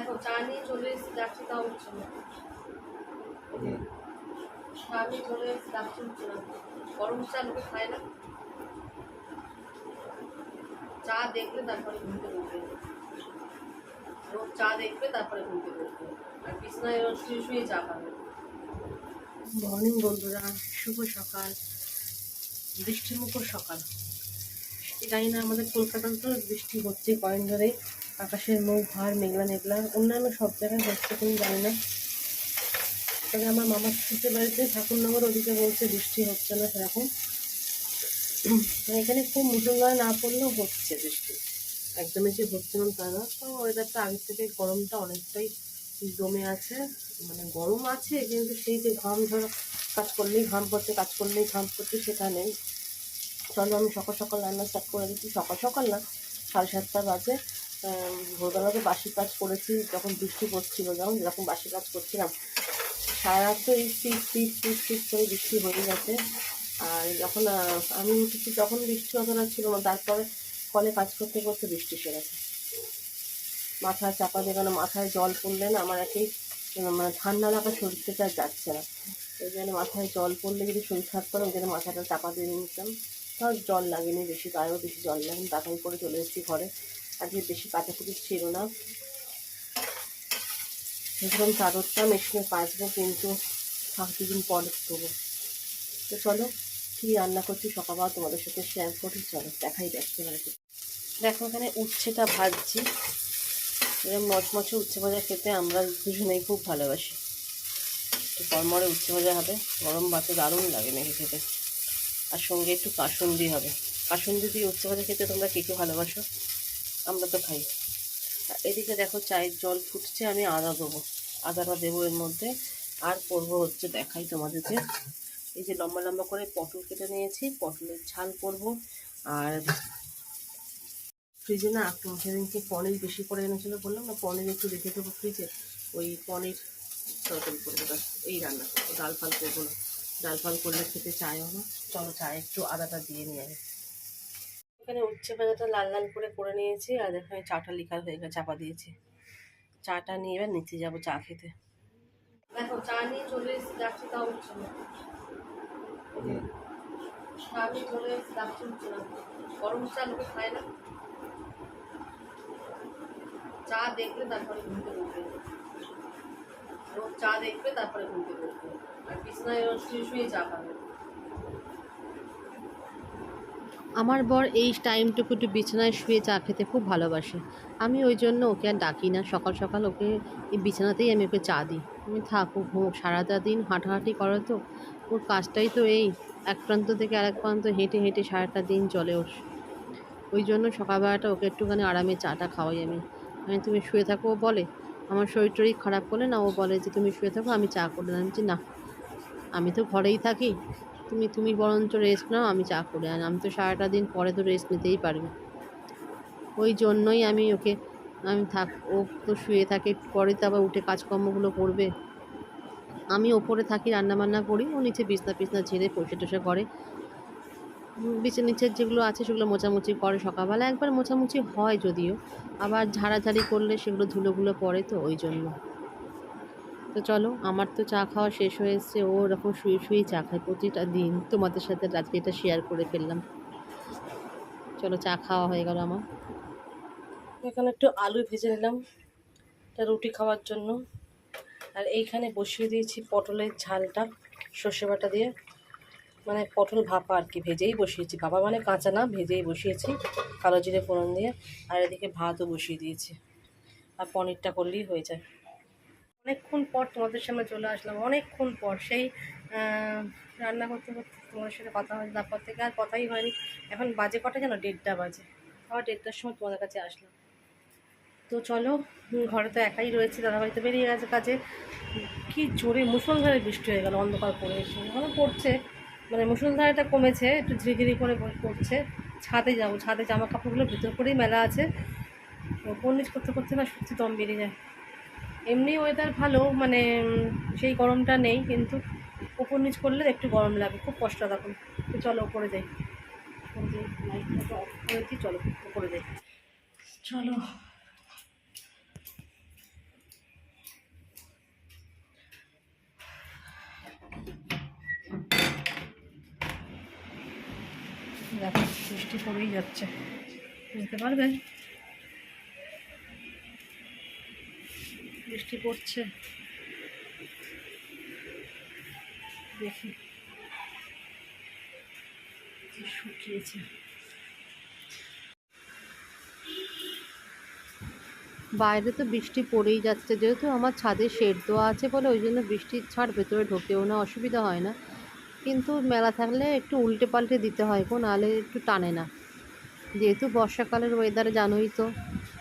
দেখো চা নিয়ে চলে এসেছি যাচ্ছি তাও হচ্ছে না। চা নিয়ে চলে এসেছি যাচ্ছি হচ্ছে না। গরম চা লোকে খায় না। চা দেখলে তারপরে ঘুমতে রোজ চা দেখবে তারপরে ঘুমতে বলবে। আর বিছনায় শুয়ে শুয়ে চা খাবে। মর্নিং বন্ধুরা। শুভ সকাল। বৃষ্টিমুখর সকাল। জানি না আমাদের কলকাতাতে তো বৃষ্টি হচ্ছে কয়েক ধরে। আকাশের মুখ, ভার, মেঘলা মেঘলা, অন্যান্য সব জায়গায় হচ্ছে তুমি জানি না। তবে আমার মামার শ্বশুর বাড়িতে ঠাকুরনগর ওদিকে বলছে বৃষ্টি হচ্ছে না সেরকম। মানে এখানে খুব মুসলমান না পড়লেও হচ্ছে বৃষ্টি। একদমই যে হচ্ছে না তা না। তো ওয়েদারটা আগের থেকে গরমটা অনেকটাই জমে আছে। মানে গরম আছে, কিন্তু সেই যে ঘাম, ধরো, কাজ করলেই ঘাম পড়ছে, কাজ করলেই ঘাম পড়ছে, সেটা নেই। চলো আমি সকাল সকাল রান্না স্টার্ট করে দিচ্ছি। সকাল সকাল না, সাড়ে সাতটা বাজে। ভোরবেলাতে বাসি কাজ করেছি, যখন বৃষ্টি পড়ছিল যখন যখন বাসি কাজ করছিলাম সারা রাত তো এই স্পিড স্পিড স্পিড করে বৃষ্টি হয়ে গেছে। আর যখন আমি উঠেছি তখন বৃষ্টি অতটা ছিল না, তারপরে কলে কাজ করতে করতে বৃষ্টি এসে গেছে। মাথায় চাপা দিয়ে কেন মাথায় জল পড়লে না আমার একেই মানে ঠান্ডা লাগা শরীর আর যাচ্ছে না। ওই জন্য মাথায় জল পড়লে যদি শরীর খারাপ করে ওই জন্য মাথাটা চাপা দিয়ে নিতাম, তাও জল লাগেনি বেশি, গায়েও বেশি জল লাগেনি, তাড়াতাড়ি করে চলে এসেছি ঘরে। আজকে বেশি কাচাকুচি ছিল না। ভেবেছিলাম চাদরটা মেশিনে কাচবো কিন্তু দুদিন পরে তো চলো, কী রান্না করছি সকালবেলা তোমাদের সাথে শেয়ার করি, চলো দেখাই দেখতে পারি দেখো এখানে উচ্ছেটা ভাজছি। এরকম মচমচে উচ্ছে ভাজা খেতে আমরা দুজনেই খুব ভালোবাসি। একটু কড়মড়ে উচ্ছে ভাজা হবে, গরম ভাতে দারুণ লাগে নাকি খেতে। আর সঙ্গে একটু কাসুন্দি হবে। কাসুন্দি দিয়ে উচ্ছে ভাজা খেতে তোমরা কে কে ভালোবাসো? আমরা তো খাই। এদিকে দেখো চায়ের জল ফুটছে, আমি আদা দেবো। আদাটা দেবো এর মধ্যে। আর করব হচ্ছে দেখাই তোমাদেরকে। এই যে লম্বা লম্বা করে পটল কেটে নিয়েছি, পটলের ঝাল করব। আর ফ্রিজে না একটু সেদিনকে পনির বেশি করে এনেছিলো বললাম না, পনির একটু রেখে দেবো ফ্রিজে। ওই পনির তরকারি করব এই রান্না করব। ডাল ফাল করব না। ডাল ফাল করলে খেতে চায়ও না। চলো চায় একটু আদাটা দিয়ে নিয়ে এখানে উচ্ছে ভাজাটা লাল লাল করে করে নিয়েছি আর এখানে চাটা লিখা হয়ে গেছে, চাপা দিয়েছি। চাটা নিয়ে এবার নিচে যাব চা খেতে। দেখো, চা নিয়ে চলে এসেছি, যাচ্ছি তাও হচ্ছে চা চলে গরম চা লোকে খায় না। চা দেখলে তারপরে ঘুমতে বলবে রোজ চা দেখবে, তারপরে ঘুমতে আর বিছনায় শুয়ে শুয়ে চা খাবে। আমার বর এই টাইমটুকু একটু বিছানায় শুয়ে চা খেতে খুব ভালোবাসে। আমি ওই জন্য ওকে আর ডাকি না। সকাল সকাল ওকে এই বিছানাতেই আমি ওকে চা দিই। আমি থাকুক ঘুমুক সারাটা দিন হাঁটাহাঁটি করে তো। ওর কাজটাই তো এই। এক প্রান্ত থেকে আরেক প্রান্ত হেঁটে হেঁটে সারাটা দিন চলে ওর। ওই জন্য সকালবেলাটা ওকে একটুখানি আরামে চাটা খাওয়াই আমি। আমি তুমি শুয়ে থাকো ও বলে। আমার শরীর টরীর খারাপ করলে না ও বলে যে তুমি শুয়ে থাকো আমি চা করে আনছি বলছি, না আমি তো ঘরেই থাকি। তুমি তুমি বরঞ্চ রেস্ট নাও, আমি চা করে আনি। আমি তো সারাটা দিন পরে তো রেস্ট নিতেই পারবি ওই জন্যই আমি ওকে, আমি থাক, ও তো শুয়ে থাকে পরে তো আবার উঠে কাজকর্মগুলো করবে। আমি ওপরে থাকি, রান্নাবান্না করি, ও নিচে বিছনা, পিছনা ঝেড়ে পয়সা টসে করে। বিছে নিচের যেগুলো আছে সেগুলো মোছামুছি করে সকালবেলা। একবার মোছামুছি হয় যদিও, আবার ঝাড়াঝাড়ি করলে সেগুলো ধুলোগুলো পড়ে তো, ওই জন্য। তো চলো, আমার তো চা খাওয়া শেষ হয়ে ও ওরকম শুয়ে শুয়েই চা খায় প্রতিটা দিন। তোমাদের সাথে আজকে এটা শেয়ার করে ফেললাম। চলো, চা খাওয়া হয়ে গেল আমার। এখানে একটু আলু ভেজে নিলাম, এটা রুটি খাওয়ার জন্য। আর এইখানে বসিয়ে দিয়েছি পটলের ঝালটা, সর্ষে বাটা দিয়ে। মানে পটল ভাপা আর কি, ভেজেই বসিয়েছি। ভাপা মানে কাঁচা না, ভেজেই বসিয়েছি। কালো জিরে ফোড়ন দিয়ে। আর এদিকে ভাতও বসিয়ে দিয়েছি। আর পনিরটা করলেই হয়ে যায়। অনেকক্ষণ পর তোমাদের সামনে চলে আসলাম, অনেকক্ষণ পর। সেই রান্না করতে করতে তোমাদের সাথে কথা হয়েছে তারপর থেকে আর কথাই হয়নি। এখন বাজে কটা যেন? দেড়টা বাজে। আবার দেড়টার সময় তোমাদের কাছে আসলাম। তো চলো ঘরে তো একাই রয়েছে, দাদাভাই তো বেরিয়ে গেছে কাজে। কি জোরে মুসলধারে বৃষ্টি হয়ে গেল, অন্ধকার পড়ে এসে। এখনও পড়ছে মানে মুসলধারাটা কমেছে, একটু ধীরে করে পড়ছে। ছাদে যাব, ছাদে জামা কাপড়গুলো ভিতর করেই মেলা আছে। ওপর নিচ করতে করতে না সত্যি দম বেরিয়ে যায়। এমনি ওয়েদার ভালো মানে সেই গরমটা নেই, কিন্তু উপর নিচ করলে একটু গরম লাগে, খুব কষ্ট তখন। তো চলো ওপরে যাই। লাইটটা চলো ওপরে যাই। চলো। দেখো, বৃষ্টি পড়েই যাচ্ছে। বুঝতে পারবেন বৃষ্টি পড়ছে। দেখি। শুকিয়েছে। বাইরে তো বৃষ্টি পড়েই যাচ্ছে। যেহেতু আমার ছাদে শেড দেওয়া আছে বলে ওই জন্য বৃষ্টির ছাড় ভেতরে ঢোকেও না, অসুবিধা হয় না। কিন্তু মেলা থাকলে একটু উল্টে পাল্টে দিতে হয় গো, নাহলে একটু টানে না। যেহেতু বর্ষাকালের ওয়েদারে জানোই তো,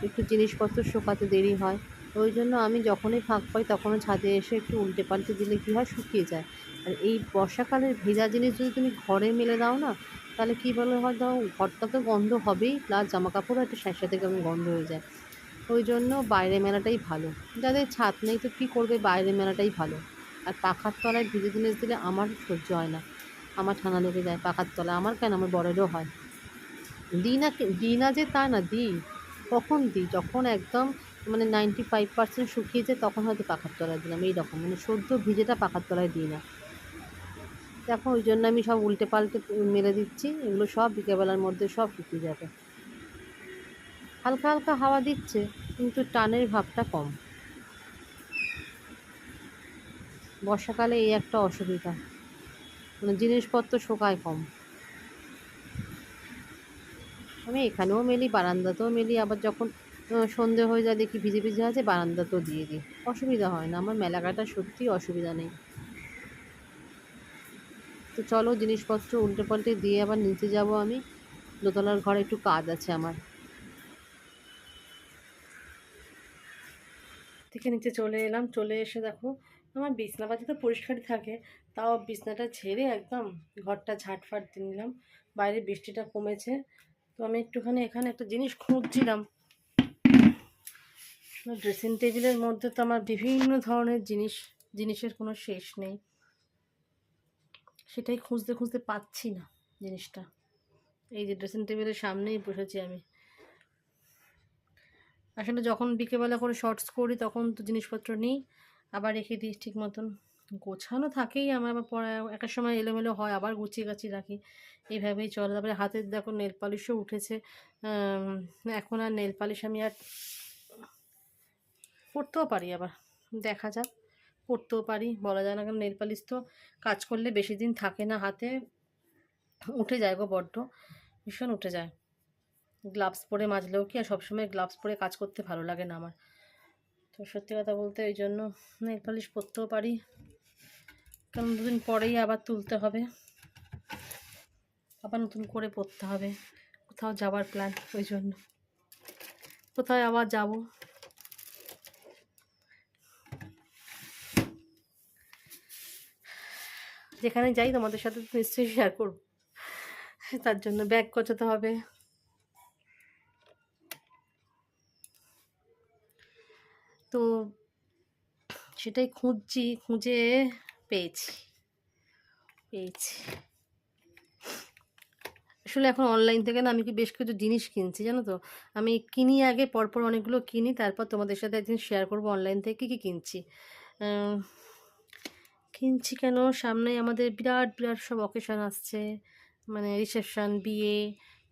একটু জিনিসপত্র শুকাতে দেরি হয়। ওই জন্য আমি যখনই ফাঁক পাই তখনই ছাদে এসে একটু উল্টে পাল্টে দিলে কী হয়? শুকিয়ে যায়। আর এই বর্ষাকালের ভেজা জিনিস যদি তুমি ঘরে মেলে দাও না, তাহলে কী বলে হয়? দাও ঘরটা তো গন্ধ হবেই প্লাস জামা কাপড়ও একটা থেকে কেমন গন্ধ হয়ে যায়। ওই জন্য বাইরে মেলাটাই ভালো। যাদের ছাদ নেই তো কী করবে? বাইরে মেলাটাই ভালো। আর পাখার তলায় ভিজে জিনিস দিলে আমার সহ্য হয় না। আমার ঠান্ডা লেগে যায় পাখার তলায়। আমার কেন? আমার বড়েরও হয়। দিই না দিই না যে তা না, দিই। কখন দিই? যখন একদম মানে নাইনটি ফাইভ পার্সেন্ট শুকিয়ে যায়, তখন হয়তো পাখার তলায় দিলাম এই রকম মানে সদ্য ভিজেটা পাখার তলায় দিই না। দেখো, ওই জন্য আমি সব উল্টে পাল্টে মেরে দিচ্ছি, এগুলো সব বিকেলবেলার মধ্যে সব শুকিয়ে যাবে। হালকা হালকা হাওয়া দিচ্ছে, কিন্তু টানের ভাবটা কম। বর্ষাকালে এই একটা অসুবিধা। মানে জিনিসপত্র শোকায় কম। আমি এখানেও মেলি, বারান্দাতেও মেলি, আবার যখন সন্ধে হয়ে যায়, দেখি ভিজে ভিজে আছে, বারান্দা তো দিয়ে দিই। অসুবিধা হয় না, আমার মেলা মেলাকাটা সত্যি অসুবিধা নেই। তো চলো, জিনিসপত্র উল্টে পাল্টে দিয়ে আবার নিচে যাব আমি। দোতলার ঘরে একটু কাজ আছে আমার। থেকে নিচে চলে এলাম, চলে এসে দেখো, আমার বিছনা পাতি তো পরিষ্কারই থাকে, তাও বিছনাটা ছেড়ে একদম ঘরটা ঝাটফাট দিয়ে নিলাম। বাইরে বৃষ্টিটা কমেছে, তো আমি একটুখানি এখানে একটা জিনিস খুঁজছিলাম। ড্রেসিং টেবিলের মধ্যে তো আমার বিভিন্ন ধরনের জিনিস, জিনিসের কোনো শেষ নেই। সেটাই খুঁজতে খুঁজতে পাচ্ছি না জিনিসটা। এই যে ড্রেসিং টেবিলের সামনেই বসেছি আমি। আসলে যখন বিকেবেলা করে শর্টস করি তখন তো জিনিসপত্র নিই। আবার রেখে দিই ঠিক মতন। গোছানো থাকেই আমার, আবার পরে একটা সময় এলোমেলো হয়, আবার গুছিয়ে গাছিয়ে রাখি। এইভাবেই চলে। তারপরে হাতের দেখো নেল পালিশও উঠেছে। এখন আর নেল পালিশ আমি আর পরতেও পারি আবার, দেখা যাক। পরতেও পারি, বলা যায় না কারণ নেল পালিশ তো কাজ করলে বেশি দিন থাকে না হাতে। উঠে যায় গো বড্ড, ভীষণ উঠে যায়। গ্লাভস পরে মাজলেও কি, আর সবসময় গ্লাভস পরে কাজ করতে ভালো লাগে না আমার। তো সত্যি কথা বলতে ওই জন্য নেল পালিশ পরতেও পারি। কারণ দুদিন পরেই আবার তুলতে হবে। আবার নতুন করে পরতে হবে। কোথাও যাওয়ার প্ল্যান ওই জন্য। কোথায় আবার যাব? যেখানে যাই তোমাদের সাথে নিশ্চয়ই শেয়ার করব। তার জন্য ব্যাগ গোছাতে হবে। তো সেটাই খুঁজছি, খুঁজে পেয়েছি পেয়েছি। আসলে এখন অনলাইন থেকে না আমি কি বেশ কিছু জিনিস কিনছি জানো তো? আমি কিনি আগে, পরপর অনেকগুলো কিনি, তারপর তোমাদের সাথে একদিন শেয়ার করব অনলাইন থেকে কী কী কিনছি। কিনছি কেন? সামনে আমাদের বিরাট বিরাট সব অকেশন আসছে। মানে রিসেপশন বিয়ে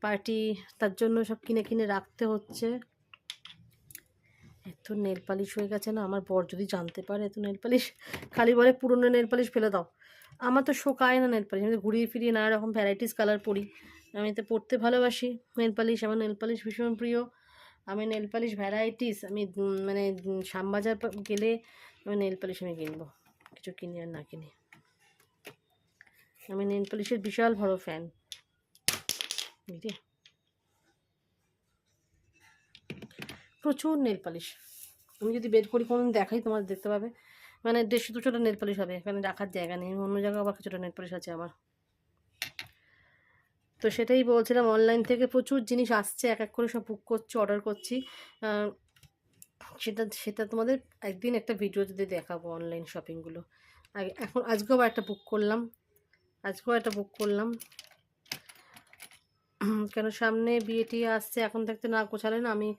পার্টি তার জন্য সব কিনে কিনে রাখতে হচ্ছে। এত নেল পালিশ হয়ে গেছে না? আমার বর যদি জানতে পারে এত নেল পালিশ খালি বলে পুরনো নেল পালিশ ফেলে দাও। আমার তো শোকায় না নেল পালিশ আমি ঘুরিয়ে ফিরিয়ে নানা রকম ভ্যারাইটিস কালার পরি। আমি তো পড়তে ভালোবাসি নেল পালিশ আমার নেল পালিশ ভীষণ প্রিয়। আমি নেল পালিশ ভ্যারাইটিস আমি মানে শ্যামবাজার গেলে আমি নেল পালিশ আমি কিনবো। কিছু কিনি আর না কিনি। আমি নেল পলিশের বিশাল বড় ফ্যান বুঝলি প্রচুর নেল পালিশ। আমি যদি বের করি কোনো দেখাই, তোমার দেখতে পাবে। মানে দেড়শো দুশোটা নেল পালিশ হবে, এখানে রাখার জায়গা নেই। অন্য জায়গায় আবার কিছুটা নেল পালিশ আছে আমার। তো সেটাই বলছিলাম অনলাইন থেকে প্রচুর জিনিস আসছে, এক এক করে সব বুক করছি অর্ডার করছি। সেটা সেটা তোমাদের একদিন একটা ভিডিও যদি দেখাবো অনলাইন শপিংগুলো আগে এখন আজকেও একটা বুক করলাম। আজকেও একটা বুক করলাম। কেন সামনে বিয়েটি আসছে, এখন থাকতে না গোছালে না আমি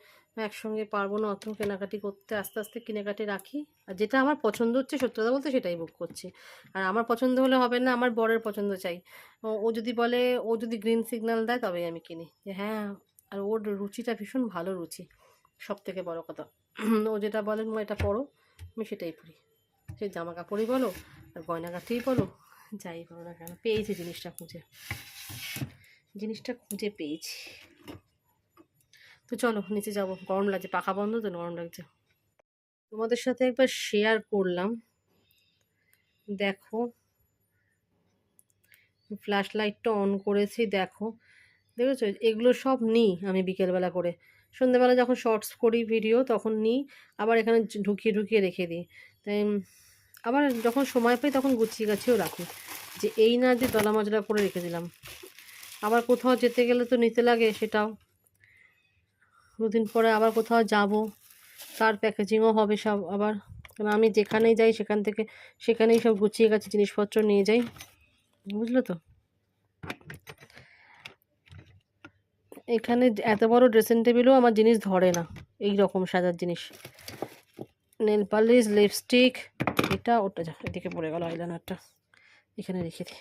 একসঙ্গে পারব না, অত কেনাকাটি করতে, আস্তে আস্তে কেনাকাটি রাখি। আর যেটা আমার পছন্দ হচ্ছে, সত্যি কথা বলতে সেটাই বুক করছি। আর আমার পছন্দ হলে হবে না, আমার বরের পছন্দ চাই। ও ও যদি বলে, ও যদি গ্রিন সিগন্যাল দেয় তবেই আমি কিনি। যে হ্যাঁ আর ওর রুচিটা ভীষণ ভালো রুচি সব থেকে বড় কথা। ও যেটা বলেন মা, এটা পরো। আমি সেটাই পরি। সে জামা কাপড়ই বলো, আর গয়নাগাটিই বলো, যাই বলো না কেন, পেয়েছি জিনিসটা খুঁজে। জিনিসটা খুঁজে পেয়েছি। তো চলো, নিচে যাব। গরম লাগছে, পাখা বন্ধ তো, গরম লাগছে। তোমাদের সাথে একবার শেয়ার করলাম। দেখো ফ্ল্যাশ লাইটটা অন করেছি, দেখো। দেখেছ? এগুলো সব নিই আমি বিকেলবেলা করে। সন্ধ্যেবেলা যখন শর্টস করি ভিডিও তখন নিই, আবার এখানে ঢুকিয়ে ঢুকিয়ে রেখে দিই। তাই আবার যখন সময় পাই তখন গুছিয়ে গাছিয়েও রাখি, যে এই না যে দলা মজলা করে রেখে দিলাম। আবার কোথাও যেতে গেলে তো নিতে লাগে সেটাও। দুদিন পরে আবার কোথাও যাব, তার প্যাকেজিংও হবে সব আবার। কারণ আমি যেখানেই যাই সেখান থেকে সেখানেই সব গুছিয়ে গেছে জিনিসপত্র নিয়ে যাই। বুঝলো তো? এখানে এত বড় ড্রেসিং টেবিলও আমার জিনিস ধরে না, এই রকম সাজার জিনিস। নেল পালিশ লিপস্টিক এটা ওটা যা, এদিকে পড়ে গেল আইলাইনারটা এখানে রেখে দিই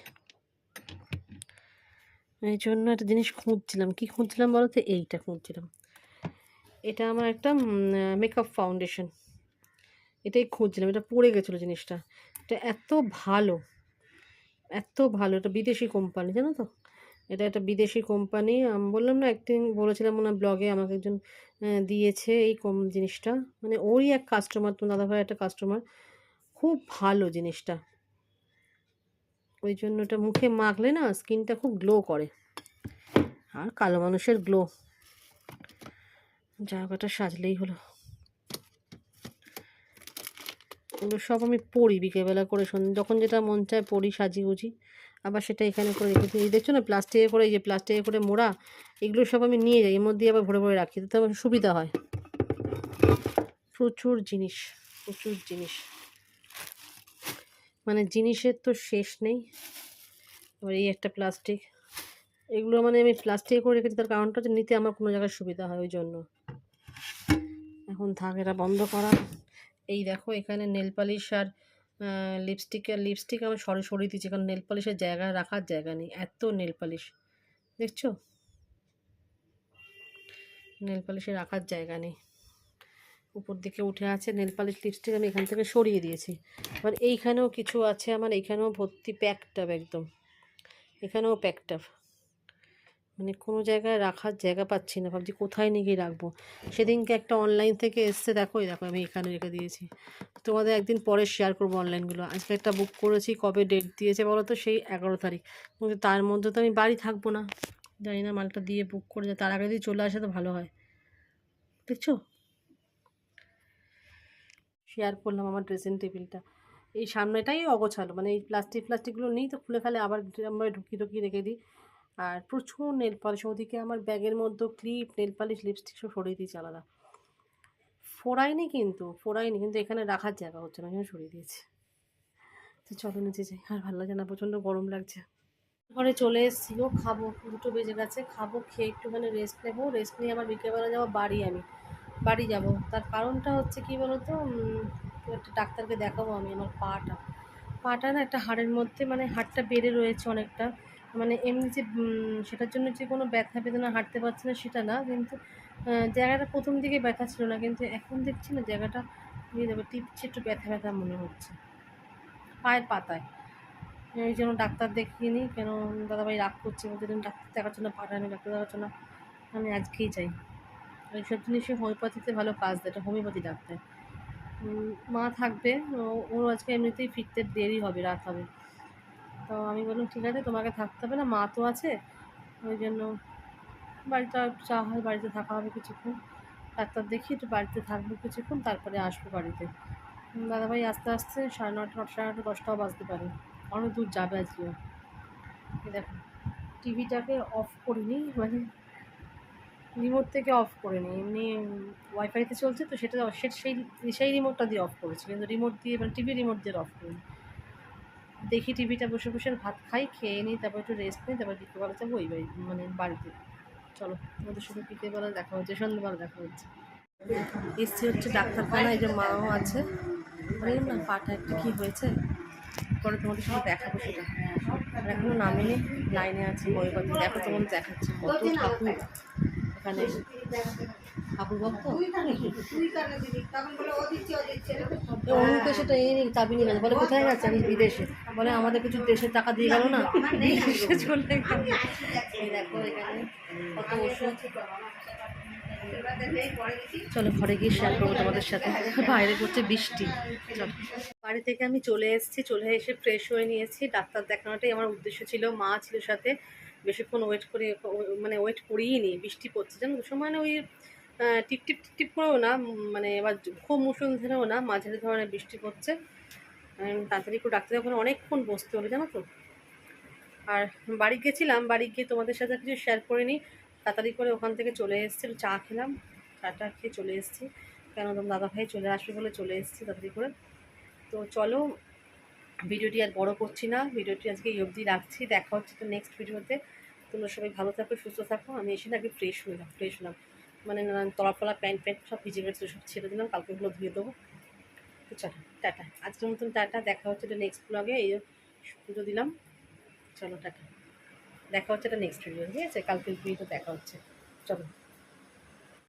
এই জন্য একটা জিনিস খুঁজছিলাম, কি খুঁজছিলাম বলো তো? এইটা খুঁজছিলাম। এটা আমার একটা মেকআপ ফাউন্ডেশন এটাই খুঁজছিলাম, এটা পড়ে গেছিল জিনিসটা। এটা এত ভালো এত ভালো, এটা বিদেশি কোম্পানি জানো তো? এটা একটা বিদেশি কোম্পানি। আমি বললাম না, একদিন বলেছিলাম মনে ব্লগে আমাকে একজন দিয়েছে এই কম জিনিসটা। মানে ওরই এক কাস্টমার তো দাদাভাই একটা কাস্টমার খুব ভালো জিনিসটা। ওই জন্য ওটা মুখে মাখলে না স্কিনটা খুব গ্লো করে। আর কালো মানুষের গ্লো জায়গাটা সাজলেই হলো। ওগুলো সব আমি পড়ি বিকেলবেলা করে যখন যেটা মন চায় পড়ি সাজি গুজি আবার সেটা এখানে করে রেখে দিই। দেখছ না, প্লাস্টিকে করে, এই যে প্লাস্টিকে করে মোড়া, এগুলো সব আমি নিয়ে যাই, এর মধ্যে আবার ভরে ভরে রাখি, তাতে আমার সুবিধা হয়। প্রচুর জিনিস প্রচুর জিনিস। মানে জিনিসের তো শেষ নেই। এবার এই একটা প্লাস্টিক, এগুলো মানে আমি প্লাস্টিকে করে রেখেছি তার কারণটা হচ্ছে নিতে আমার কোনো জায়গায় সুবিধা হয় ওই জন্য। এখন থাক এটা বন্ধ করা। এই দেখো, এখানে নেল পালিশ আর লিপস্টিক লিপস্টিক আমি সরে, সরিয়ে দিচ্ছি কারণ নেল পালিশের জায়গা রাখার জায়গা নেই। এত নেল পালিশ দেখছ? নেল পালিশে রাখার জায়গা নেই। উপর দিকে উঠে আছে নেল পালিশ লিপস্টিক আমি এখান থেকে সরিয়ে দিয়েছি। এবার এইখানেও কিছু আছে, আমার এইখানেও ভর্তি প্যাকটাপ একদম। এখানেও প্যাকটাপ মানে কোনো জায়গায় রাখার জায়গা পাচ্ছি না। ভাবছি কোথায় নিয়ে গিয়ে রাখব? সেদিনকে একটা অনলাইন থেকে এসছে, দেখো দেখো, আমি এখানে রেখে দিয়েছি। তোমাদের একদিন পরে শেয়ার করব অনলাইনগুলো আজকে একটা বুক করেছি, কবে ডেট দিয়েছে বলো তো? সেই এগারো তারিখ। কিন্তু তার মধ্যে তো আমি বাড়ি থাকব না। জানি না মালটা দিয়ে বুক করে যায় তার আগে যদি চলে আসে তো ভালো হয়। দেখছ? শেয়ার করলাম আমার ড্রেসিং টেবিলটা এই সামনেটাই অগোছালো। মানে এই প্লাস্টিক প্লাস্টিকগুলো নেই তো খুলে ফেলে আবার আমরা ঢুকিয়ে ঢুকিয়ে রেখে দিই। আর প্রচুর নেল পালিশ ওদিকে আমার ব্যাগের মধ্যে ক্লিপ নেল পালিশ লিপস্টিক সব সরিয়ে দিয়েছি আলাদা। ফোড়াইনি কিন্তু ফোড়াইনি কিন্তু এখানে রাখার জায়গা হচ্ছে না, এখানে সরিয়ে দিয়েছি। তো চলো নিচে যাই, আর ভালো লাগছে না, প্রচণ্ড গরম লাগছে। ঘরে চলে এসেছি ও খাব, দুটো বেজে গেছে, খাব, খেয়ে একটুখানি রেস্ট নেব রেস্ট নিয়ে আমার বিকেলবেলা যাব বাড়ি আমি, বাড়ি যাব। তার কারণটা হচ্ছে কি বলতো একটা ডাক্তারকে দেখাবো আমি, আমার পাটা। পাটা না একটা হাড়ের মধ্যে মানে হাড়টা বেড়ে রয়েছে অনেকটা। মানে এমনি যে সেটার জন্য যে কোনো ব্যথা বেদনা হাঁটতে পারছে না সেটা না, কিন্তু জায়গাটা প্রথম দিকে ব্যথা ছিল না, কিন্তু এখন দেখছি না জায়গাটা নিয়ে যাবে টিপছে একটু ব্যথা ব্যথা মনে হচ্ছে। পায়ের পাতায়। এই জন্য ডাক্তার দেখিয়ে নিই, কেন দাদাভাই রাগ করছে তুমি ডাক্তার দেখাচ্ছ না ডাক্তার দেখাচ্ছ না আমি আজকেই চাই এইসব জিনিসে হোমিওপ্যাথিতে ভালো কাজ দেয়, এটা হোমিওপ্যাথি ডাক্তার। মা থাকবে ওর আজকে এমনিতেই ফিরতে দেরি হবে, রাত হবে। তো আমি বললাম, ঠিক আছে, তোমাকে থাকতে হবে না, মা তো আছে। ওই জন্য বাড়িতে চা হয় বাড়িতে থাকা হবে কিছুক্ষণ। ডাক্তার দেখি একটু বাড়িতে থাকব কিছুক্ষণ, তারপরে আসব বাড়িতে। দাদাভাই আস্তে আস্তে সাড়ে নটা নটা সাড়ে নটা দশটাও বাজতে পারে। অনেক দূর যাবে আজকেও দেখো, টিভিটাকে অফ করিনি মানে রিমোট থেকে অফ করিনি। এমনি ওয়াইফাইতে চলছে, তো সেটা সেই সেই রিমোটটা দিয়ে অফ করেছি। কিন্তু রিমোট দিয়ে মানে টিভি রিমোট দিয়ে অফ করিনি। দেখি টিভিটা বসে বসে ভাত খাই, খেয়ে নিই, তারপর একটু রেস্ট নিই, তারপর বিকেলবেলা যাব ওই বাড়ি মানে বাড়িতে। চলো, তোমাদের সাথে বিকেলবেলা দেখা হচ্ছে, সন্ধ্যেবেলা দেখা হচ্ছে। এসছি হচ্ছে ডাক্তারখানা এই যে মাও আছে। না, পাটা একটু কী হয়েছে? পরে তোমাদের সাথে দেখাবো সেটা। আর এখনও নামিনি লাইনে আছে, বই কথা দেখো, তোমাদের দেখাচ্ছে কত ঠাকুর। এখানে ঠাকুর ভক্ত? সেটা এই নিক চাবি নিয়ে গেছে বলে কোথায় গেছে আমি বিদেশে। বলে আমাদের কিছু দেশের টাকা দিয়ে গেল না? চলে দেখো এখানে কত ওষুধ। চলো ঘরে গিয়ে শেয়ার করব তোমাদের সাথে। বাইরে করছে বৃষ্টি। চলো। বাড়ি থেকে আমি চলে এসেছি চলে এসে ফ্রেশ হয়ে নিয়েছি। ডাক্তার দেখানোটাই আমার উদ্দেশ্য ছিল মা ছিল সাথে। বেশিক্ষণ ওয়েট করে মানে ওয়েট করিয়ে নি বৃষ্টি পড়ছে। জানো তো সময় ওই টিপ টিপ টিপ টিপ করেও না মানে এবার খুব মুসুল ধরেও না মাঝারি ধরনের বৃষ্টি পড়ছে। তাড়াতাড়ি করে ডাক্তার ওখানে অনেকক্ষণ বসতে হলো, জানো তো। আর বাড়ি গেছিলাম, বাড়ি গিয়ে তোমাদের সাথে কিছু শেয়ার করে নিই তাড়াতাড়ি করে ওখান থেকে চলে এসেছি চা খেলাম চাটা খেয়ে চলে এসেছি। কেন তোমার দাদা ভাই চলে আসবে বলে চলে এসেছি তাড়াতাড়ি করে। তো চলো, ভিডিওটি আর বড় করছি না, ভিডিওটি আজকে এই অবধি রাখছি, দেখা হচ্ছে তো নেক্সট ভিডিওতে। তোমরা সবাই ভালো থাকো, সুস্থ থাকো, আমি এসে আগে ফ্রেশ হলাম ফ্রেশ হলাম। মানে তলাফলা প্যান্ট প্যান্ট সব ভিজে গেছে সব ছেড়ে দিলাম, কালকে ওগুলো ধুয়ে দেবো। তো চলো, টাটা। আজকের মতন টাটা, দেখা হচ্ছে এটা নেক্সট ব্লগে এই পুজো দিলাম। চলো, টাটা। দেখা হচ্ছে এটা নেক্সট ভিডিও ঠিক আছে? কালকের ভিডিও দেখা হচ্ছে। চলো।